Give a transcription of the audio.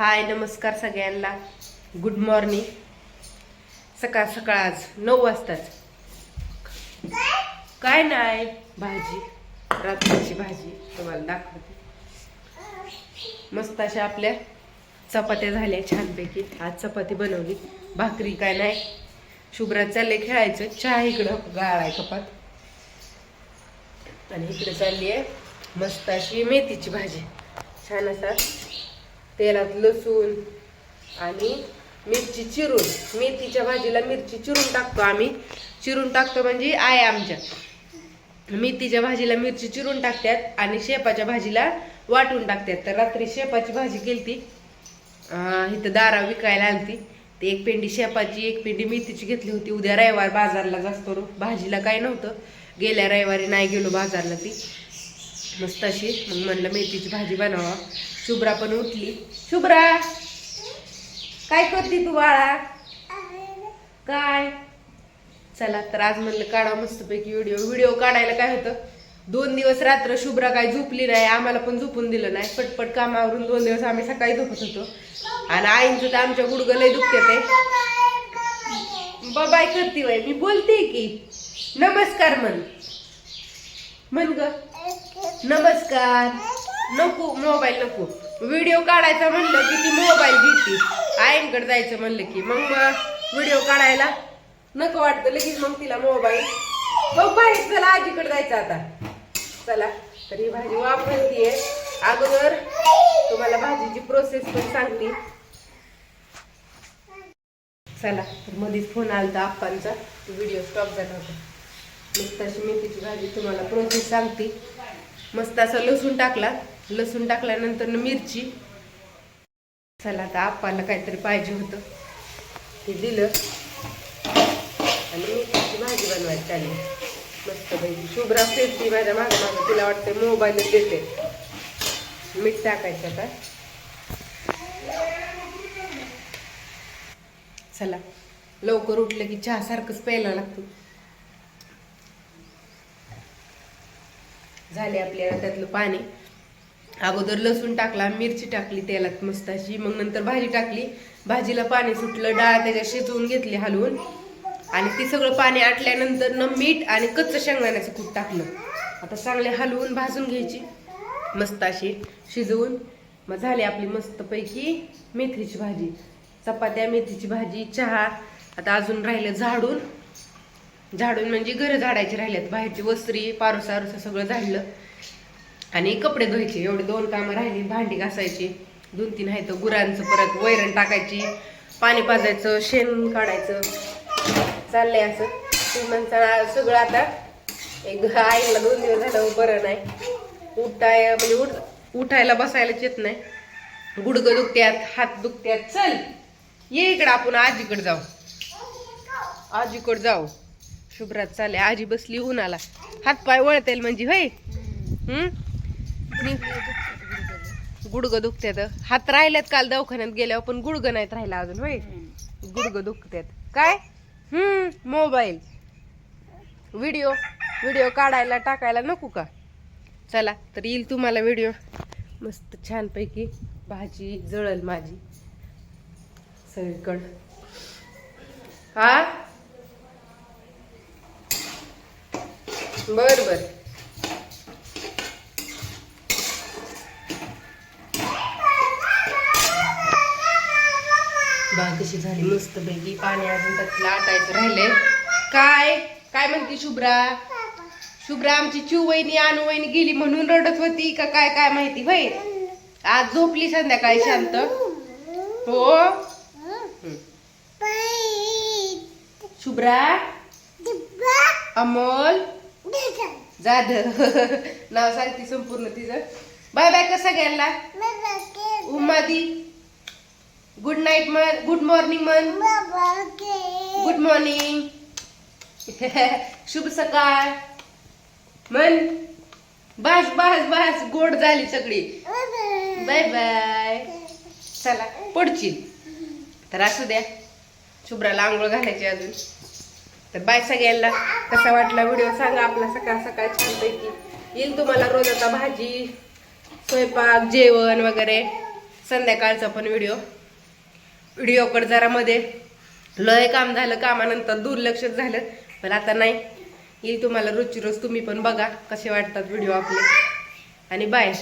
हाय नमस्कार सगळ्यांना. Good morning सकाळ सकाळ आज. नऊ वाजताच. काय नाही भाजी. रात्रीची भाजी तुम्हाला दाखवते. मस्त अशा आपल्या चपात्या झाल्या छानपैकी. आज चपाती बनवली. भाकरी काय नाही. शुभ्रात चालले खेळायचं. चहा इकडं गाळाय कपात. आणि इकडे चालली आहे मस्त अशी मेथीची भाजी. छान असा तेलात लसूण आणि मिरची चिरून मेथीच्या भाजीला मिरची चिरून टाकतो आम्ही. चिरून टाकतो म्हणजे आहे आमच्या. मेथीच्या भाजीला मिरची चिरून टाकतात आणि शेपाच्या भाजीला वाटून टाकतात. तर रात्री शेपाची भाजी केली इथं दारा विकायला आलती. ते एक पेंडी शेपाची एक पेंडी मेथीची घेतली होती. उद्या रविवार बाजारला जास्त भाजीला काय नव्हतं. गेल्या रविवारी नाही गेलो बाजारला ती. मस्त अशी. मग म्हणलं मेथीची भाजी बनवा शुभ्रा पण उठली. शुभ्रा! काय करते तू बाळा? काय? चला तर आज म्हणलं काढा मस्तपैकी व्हिडिओ व्हिडिओ काढायला काय होतं? दोन दिवस रात्र शुभ्रा काय झोपली नाही आम्हाला पण झोपून दिलं नाही. पटपट कामावरून दोन दिवस आम्ही सकाळी झोपत होतो. आणि आईंचं तर आमच्या गुडगलही लय दुखते ते. बाय करते बाई मी बोलते की नमस्कार म्हण. म्हण ग. नमस्कार. नको मोबाईल नको. व्हिडिओ काढायचा म्हणलं की ती मोबाईल घेते. आईंकडे जायचं म्हणलं की मग व्हिडिओ काढायला नको वाटतं लगेच मग तिला मोबाईल हो, मग बाहेर चला आजीकडे जायचं आता. चला तर ही भाजी वापरतीये. अगोदर तुम्हाला भाजीची प्रोसेस पण सांगते. चला तर मध्येच फोन आला होता आप्पांचा व्हिडिओ स्टॉप झाला होता. मस्त अशी मेथीची भाजी तुम्हाला प्रोसेस सांगते. मस्त असा लसूण टाकला. लसूण टाकल्यानंतर मिरची. चला आता आप्पाला काहीतरी पाहिजे होतं. ते दिलं. आणि मिरची भाजी बनवायची चालेल. मस्त पैकी शुभ्रा फिरती माझ्या मागं मागं. तिला वाटते मोबाईलच देते. मीठ टाकायचं आता. चला लवकर उठलं की चहा सारखंच प्यायला लागतो. झाले आपल्याला त्यातलं पाणी. अगोदर लसूण टाकला मिरची टाकली तेलात मस्त अशी. मग नंतर भाजी टाकली. भाजीला पाणी सुटलं डाळ त्याच्यात शिजवून घेतली हलवून. आणि ते सगळं पाणी आटल्यानंतर न मीठ आणि कच्चं शेंगदाण्याचं कूट टाकलं. आता चांगले हलवून भाजून घ्यायची. मस्त अशी शिजवून. मग झाली आपली मस्तपैकी मेथीची भाजी. चपात्या मेथीची भाजी चहा. आता अजून राहिलं झाडून. झाडून म्हणजे घरं झाडायची राहिल्यात. बाहेरची वस्त्री पारुसारुसा सगळं झाडलं. आणि कपडे धुवायचे. एवढे दोन कामं राहिली भांडी घासायची. दोन तीन आहे तर गुरांचं परत वैरण टाकायची पाणी पाजायचं शेण काढायचं. चाललंय असं. श्रीमंत सगळं आता एक आईला दोन दिवस झालं बरं नाही. उठाय म्हणजे उठ उठायला बसायलाच येत नाही. गुडघं दुखत्यात हात दुखत्यात. चल ये इकडं आपण आजीकडे जाऊ. आजीकडे जाऊ. शुभ्रात चालले आजी बसली उन्हाला. हात पाय वळतेल म्हणजे होय? हम्म? गुडघं दुखत्यात. हात राहिल्यात काल दवाखान्यात गेल्यावर पण गुडघं नाहीत राहिला अजून होय? गुडघं दुखत्यात. काय? हम्म मोबाईल. व्हिडिओ. व्हिडिओ काढायला टाकायला नको का? चला तर येईल तुम्हाला व्हिडिओ. मस्त छानपैकी भाजी जळल माझी. सगळीकडं. हा? बर बर. बाग कशी झाली? मस्त पैकी पाणी अजून त्यात आटायचं राहिले काय? काय म्हणते शुभ्रा? शुभ्रा आमची चिव वहिनी गेली म्हणून रडत होती का काय काय माहिती भाई आज झोपली संध्याकाळी शांत. हो? शुभ्रा? अमोल? जाधव? नाव सांगते संपूर्ण तिचं. बाय बाय कसं गेला उमादी? गुड नाईट मन गुड मॉर्निंग मन गुड मॉर्निंग शुभ सकाळ. मन बस बस बस. गोड झाली सगळी. बाय बाय चला पडची तर असू द्या. शुभ्राला आंघोळ घालायची अजून. तर बाय सगळ्यांना. कसा वाटला व्हिडिओ सांगा आपला सकाळ सकाळ छानपैकी. येईल तुम्हाला रोज आता भाजी स्वयंपाक जेवण वगैरे. संध्याकाळचा पण व्हिडिओ. व्हिडिओ जरा मध्ये लय काम झालं कामानंतर दुर्लक्ष झालं. पण आता नाही. येईल तुम्हाला रोजची रोज तुम्ही पण बघा कसे वाटतात व्हिडिओ आपले. आणि बाय